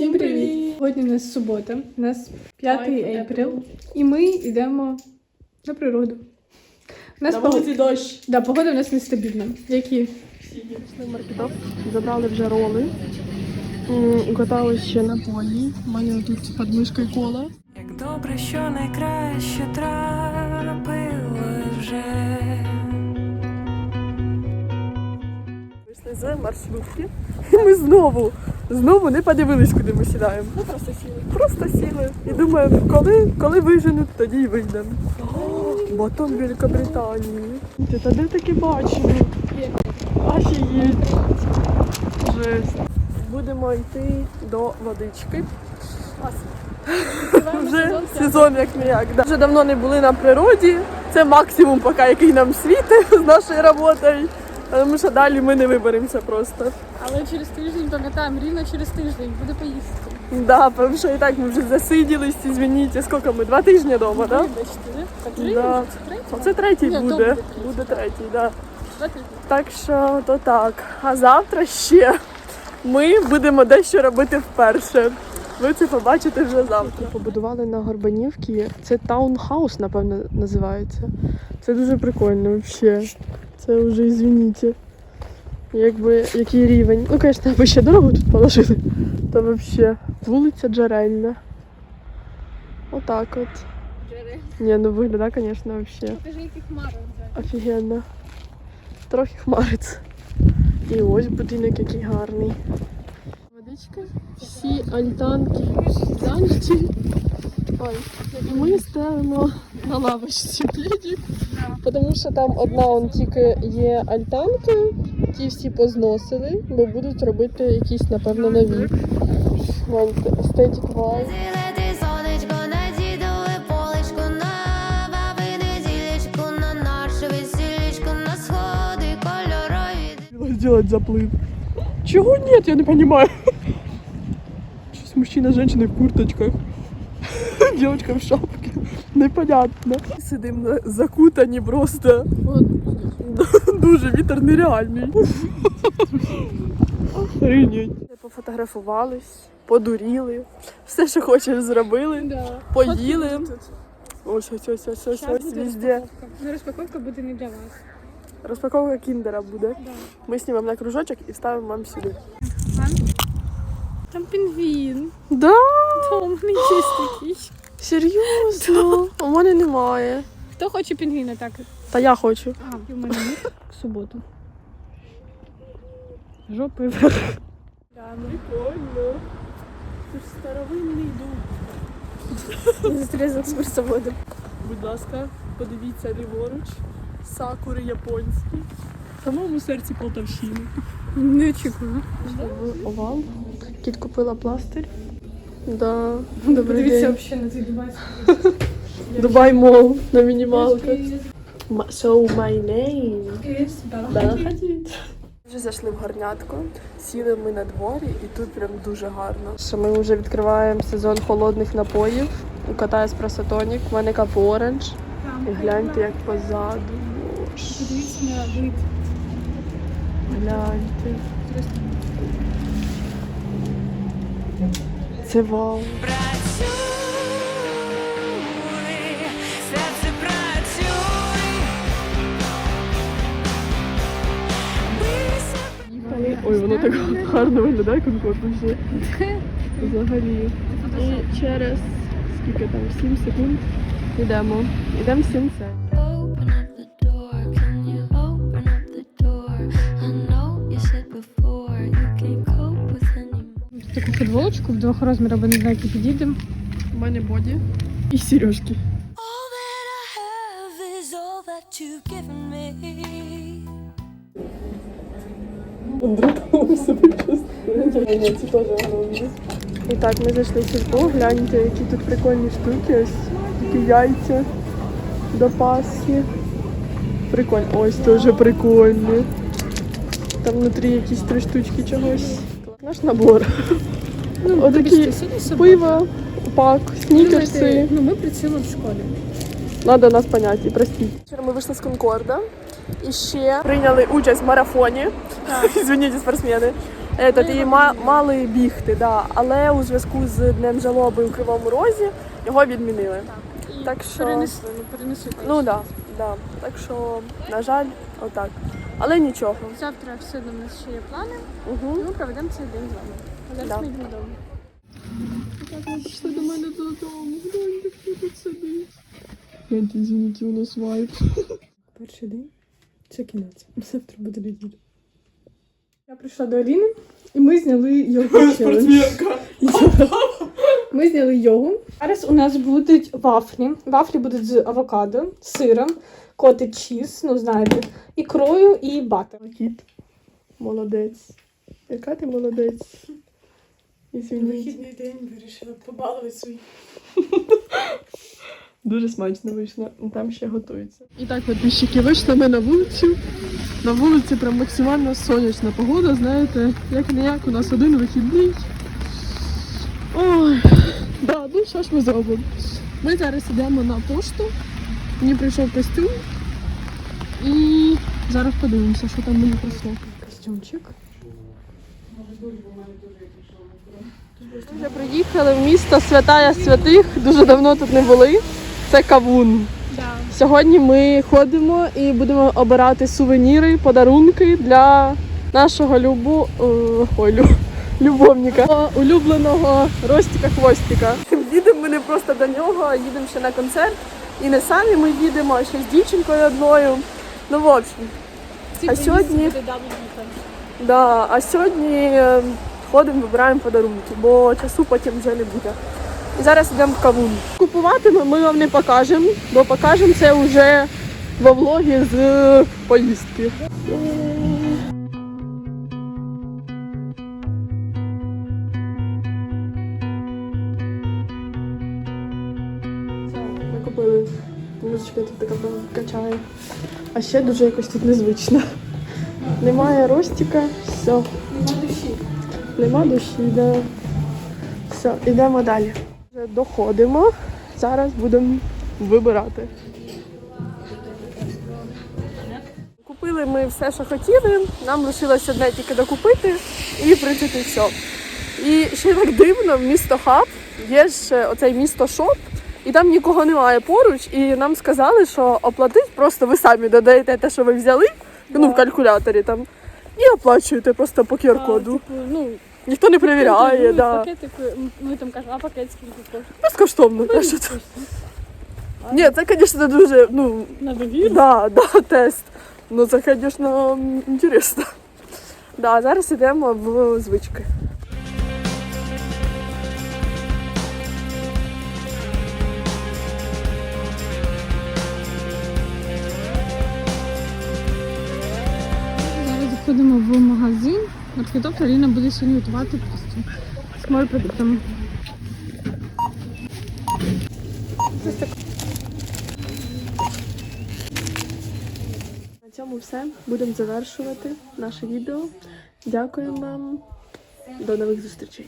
Всім привіт! Сьогодні у нас субота, у нас 5 П'ятий април, і ми йдемо на природу. У нас На пог- вулиці дощ. Да, погода у нас нестабільна. Які? Пішли в маркетов, забрали вже роли. М, Катались ще на полі. У мене тут під мишкою кола. Як добре, що найкраще трапилось вже. Вийшли з маршрутки. І ми знову, знову не подивились, куди ми сідаємо. Ну, просто сіли. Просто сіли. І думаємо, коли, коли виженуть, тоді й вийдемо. Батон Великобританії. Ти та де таки бачили? Офігеть. Жесть. Будемо йти до водички. Вже сезон як не як. Да. Вже давно не були на природі. Це максимум, поки який нам світить з нашою роботою. Тому що далі ми не виберемося просто. Але через тиждень пам'ятаємо, рівно через тиждень буде поїздка. Да, тому що і так ми вже засиділись, извините, скільки ми? Два тижні вдома, так? Вибачте, да? Да. Це третій? Оце третій Ні, буде. буде третій. Буде третій, так. Два тижні. Так що то так. А завтра ще ми будемо дещо робити вперше. Ви це побачите вже завтра. Побудували на Горбанівці. Це таунхаус, напевно, називається. Це дуже прикольно взагалі. Це вже извините. Якби який рівень. Ну, звісно, ви ще дорогу тут положили. То взагалі вулиця Джерельна. Отак от. Ні, ну виглядає, звісно, взагалі. Покажи, які хмари вже. Офігенно. Трохи хмариться. І ось будинок який гарний. Водичка. Всі альтанки. Ой. І ми ставимо на лавочці пледик, тому що там одна он тільки є альтанка, ті всі позносили, бо будуть робити якісь, напевно, нові. На сходи кольорові. Хотела сделать заплыв. Чего нет, я не понимаю. Сейчас мужчина, женщина в курточках. Девочка в шапке. Непонятно. Сидим на- закутані просто. Дуже вітер нереальний. Охренеть. Пофотографувались, подуріли, все, що хочеш, зробили, Да. поїли. Ось, ось, ось, ось, ось, ось везде. розпаковка. Ну, розпаковка буде не для вас. Розпаковка кіндера буде. Да. Ми знімемо на кружочок і вставимо вам сюди. Там пінгвін. Да? Там такий. Серйозно? У мене немає. Хто хоче пінгвіна так? Та я хочу. А, і в мене мир в суботу. Жопи вверх. Прикольно. Це ж старовинний дуб. Зустрізок з персоводом. Будь ласка, подивіться ліворуч. Сакури японські. В самому серці Полтавщини. Не очікую. Овал. Кіт купила пластир. Да. Добрий Подивіться день. взагалі на цей дубайський. Дубай Мол на мінімалках. Ма- So my name. Бела Хадід. Вже зайшли в гарнятку, сіли ми на дворі і тут прям дуже гарно. Що ми вже відкриваємо сезон холодних напоїв. У кота еспресотонік, в мене капу оранж. І гляньте, як позаду. Подивіться на вид. гляньте. Це вау. Ой, воно так гарно виглядає комфортно ще. Взагалі. І через скільки там, 7 секунд йдемо. Йдемо в сінце. Футболочку в двох розмірах, бо не знаю, які підійдемо. У мене боді і сережки. І так, ми зайшли в сільпо, гляньте, які тут прикольні штуки. Ось такі яйця до Пасхи. Прикольно. Ось теж прикольні. Там внутрі якісь три штучки чогось. Наш набор. Ну, Отакі. Пиво, пак, снікерси. Ну, ми працюємо в школі. Надо нас понять і простіть. Вчора ми вийшли з Конкорда і ще прийняли участь в марафоні. Извините, спортсмени. Этот, і ма- мали бігти, да. але у зв'язку з Днем жалоби у Кривому Розі його відмінили. Так що- Перенесли, ну перенесли. Ну да, да. Так що, на жаль, отак. Але нічого. Завтра все одно у нас ще є плани, Угу. і ми проведемо цей день з вами. Да. Пішли до мене додому. Гляньте, хто тут сидить. Гляньте, звініть, у нас вайб. Перший день це кінець. Завтра буде неділя. Я прийшла до Аліни, і ми зняли йогу челендж. Ми зняли йогу. Зараз у нас будуть вафлі. Вафлі будуть з авокадо, сиром, котик чіз, ну знаєте, ікрою і батер. Молодець. Яка ти молодець? Извиніть. день вирішила побалувати свій. Дуже смачно вийшло. Там ще готується. І так, підписчики, вийшли ми на вулицю. На вулиці прям максимально сонячна погода, знаєте, як не як у нас один вихідний. Ой, да, ну що ж ми зробимо? Ми зараз йдемо на пошту. Мені прийшов костюм. І зараз подивимося, що там мені прийшло. Костюмчик. Вже приїхали в місто Святая Святих. Дуже давно тут не були. Це Кавун. Сьогодні ми ходимо і будемо обирати сувеніри, подарунки для нашого любу... е, Ой, лю... любовника, улюбленого Ростіка Хвостіка. Їдемо ми не просто до нього, а їдемо ще на концерт. І не самі ми їдемо, а ще з дівчинкою одною. Ну, в общем. А сьогодні, да, а сьогодні е, ходимо, вибираємо подарунки, бо часу потім вже не буде. І зараз йдемо в кавун. Купувати ми, вам не покажемо, бо покажемо це вже во влогі з е, поїздки. Ми купили музичка тут така качає. А ще дуже якось тут незвично. Немає ростіка, все. Нема душі. Нема душі, да. Все, йдемо далі. Вже доходимо. Зараз будемо вибирати. Купили ми все, що хотіли. Нам лишилось одне тільки докупити і в принципі все. І ще так дивно, в місто Хаб є ж оцей місто Шоп, і там нікого немає поруч. І нам сказали, що оплатить просто ви самі додаєте те, що ви взяли, ну в калькуляторі там, і оплачуєте просто по QR-коду. Типу, ну, Ніхто не перевіряє, да. ми там кажемо, а пакет скільки коштує? Безкоштовно кажуть. Ні, це, звісно, дуже, ну, На довіру. да, да, тест. Ну, це, звісно, інтересно. Да, зараз йдемо в звички. В магазин. Маркетовка Аліна буде сьогодні готувати просто з морепродуктами. На цьому все. Будемо завершувати наше відео. Дякуємо вам. До нових зустрічей.